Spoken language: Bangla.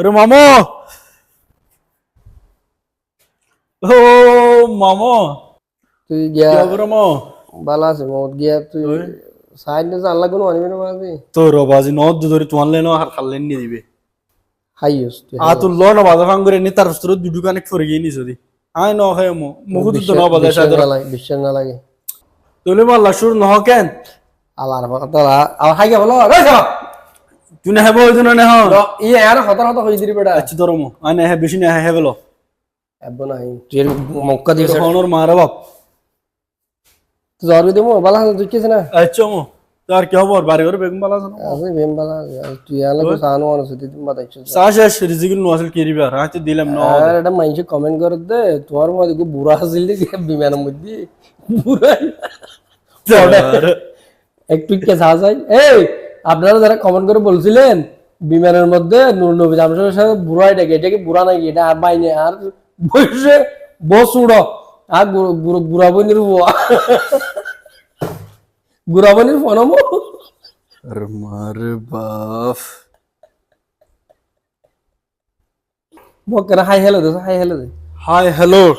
ওরে মামো ও মামো তুই গিয়া কি খবর মামো ভালো আছে মত গিয়া তুই সাইড না জানলা কোনো আনিবি না বাজি তোর বাজি নদ ধরে তোমার লেন আর খাল্লেন নিয়ে দিবে। হাইয়স তুই আ তুই ল না বাজা ফাং করে নি তার স্তর দুডু কানে ফরে গিয়ে নিছ দি। আই ন হয় মো মুখু তো ন বাজা সাদর না লাগে বিশ্বাস না লাগে। তোলে মাল্লা শুর ন কেন? আর বলো রে তুই না হেবো তুই না হ ই আর কথা কথা কই দিবি বেটা। আচ্ছা তোর মো। আই না হে বেশি না হে হেবলো এবো নাই তুই মক্কা দিছ হনর মারা বাপ। তুই জ্বর দিমু আছে তুই কিছ না। আচ্ছা মো। তার কি খবর বাড়ি ঘরে বেগুন বালা আছে আছে আছে আর তুই আলা তো সানো আনো সুতি তুমি বাতাইছ সাশা রিজিকুল নোয়াসল কেরিবা রাতে দিলাম ন। আর এটা মাইনসে কমেন্ট করে দে। তোমার মধ্যে খুব বুড়া আছিল দেখি বিমানের মধ্যে বুড়া একটু কে হয় এই! আপনারা যারা কমেন্ট করে বলছিলেন বিমানের মধ্যে নূর নবী সাথে এটাকে এটা কি বুড়া নাকি? এটা আর বাইনে আর বসে বস আর বইনের বইনের মার হাই হ্যালো দে হাই হ্যালো দে। Hi hello.